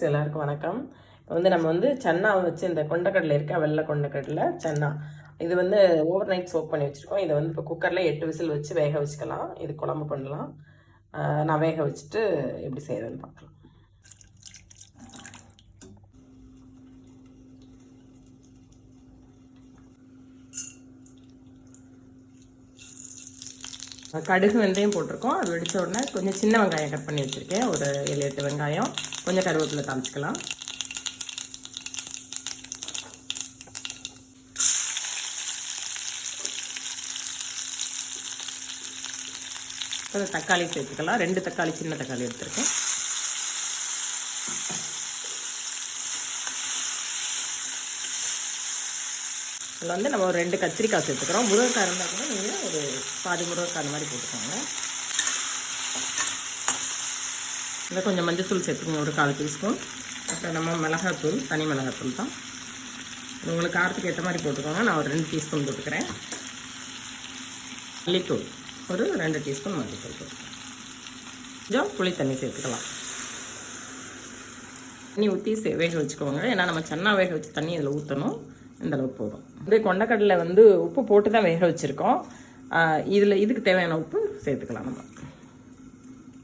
எல்லாருக்கும் வணக்கம். இப்போ வந்து நம்ம வந்து சன்னா வச்சு இந்த கொண்டக்கடலை இருக்கா வெள்ளை கொண்டக்கடலை சன்னா. இது வந்து ஓவர் நைட் சோக் பண்ணி வச்சுருக்கோம். இதை வந்து இப்போ குக்கரில் எட்டு விசில் வச்சு வேக வச்சுக்கலாம். இது குழம்பு பண்ணலாம். நான் வேக வச்சுட்டு எப்படி செய்யறதுன்னு பார்க்கலாம் கடுகு வெந்தயம் போட்டிருக்கோம். அது வெடித்த உடனே கொஞ்சம் சின்ன வெங்காயம் கட் பண்ணி வச்சுருக்கேன். ஒரு ஏழு எட்டு வெங்காயம். கொஞ்சம் கருவேப்பிலை தாளிச்சிக்கலாம். அப்புறம் தக்காளி சேர்த்துக்கலாம். ரெண்டு தக்காளி சின்ன தக்காளி எடுத்துருக்கேன். இதில் வந்து நம்ம ஒரு ரெண்டு கத்திரிக்காய் சேர்த்துக்கிறோம். முருங்கைக்காய் இருந்தால் கூட நீங்கள் ஒரு பாதி முருங்கைக்காய் அந்த மாதிரி போட்டுக்கோங்க. இதில் கொஞ்சம் மஞ்சள்தூள் சேர்த்துக்கோங்க ஒரு கால் டீஸ்பூன். அப்புறம் நம்ம மிளகாத்தூள் தனி மிளகாத்தூள் தான். உங்களுக்கு காரத்துக்கு ஏற்ற மாதிரி போட்டுக்கோங்க. நான் ஒரு ரெண்டு டீஸ்பூன் போட்டுக்கிறேன். மல்லித்தூள் ஒரு ரெண்டு டீஸ்பூன் மல்லித்தூள் போட்டுக்கிறேன் கொஞ்சம் புளி தண்ணி சேர்த்துக்கலாம். தண்ணி ஊற்றி சே வேக வச்சுக்கோங்க. ஏன்னா நம்ம சன்னா வேக வச்சு தண்ணி இதில் ஊற்றணும் இந்தளவுக்கு போதும். அப்படியே கொண்டக்கடலை வந்து உப்பு போட்டு தான் வேக வச்சுருக்கோம். இதில் இதுக்கு தேவையான உப்பு சேர்த்துக்கலாம் நம்ம.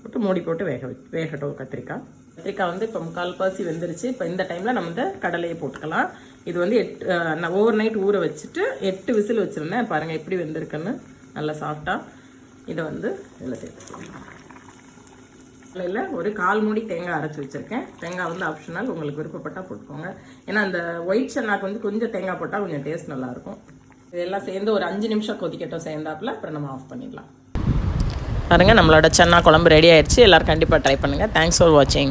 போட்டு மூடி போட்டு வேக வேகட்டும் கத்திரிக்காய். கத்திரிக்காய் வந்து இப்போ முக்கால் பாசி வெந்துருச்சு. இப்போ இந்த டைமில் நம்ம இந்த கடலையை போட்டுக்கலாம். இது வந்து எட்டு நான் ஓவர் நைட் ஊற வச்சுட்டு எட்டு விசில் வச்சுருந்தேன். பாருங்கள் எப்படி வெந்திருக்குன்னு. நல்லா சாஃப்டாக இதை வந்து இதில் சேர்த்துக்கலாம். இல்லை ஒரு கால் மூடி தேங்காய் அரைச்சி வச்சுருக்கேன். தேங்காய் வந்து ஆப்ஷனல் உங்களுக்கு விருப்பப்பட்டால் போட்டுக்கோங்க. ஏன்னா அந்த ஒயிட் சன்னாக்கு வந்து கொஞ்சம் தேங்காய் போட்டால் கொஞ்சம் டேஸ்ட் நல்லாயிருக்கும். இதெல்லாம் சேர்ந்து ஒரு அஞ்சு நிமிஷம் கொதிக்கட்டும் சேர்ந்தாப்புல அப்புறம் நம்ம ஆஃப் பண்ணிடலாம். பாருங்க நம்மளோட சன்னா குழம்பு ரெடி ஆயிடுச்சு எல்லோரும் கண்டிப்பாக ட்ரை பண்ணுங்கள் தேங்க்ஸ் ஃபார் வாட்சிங்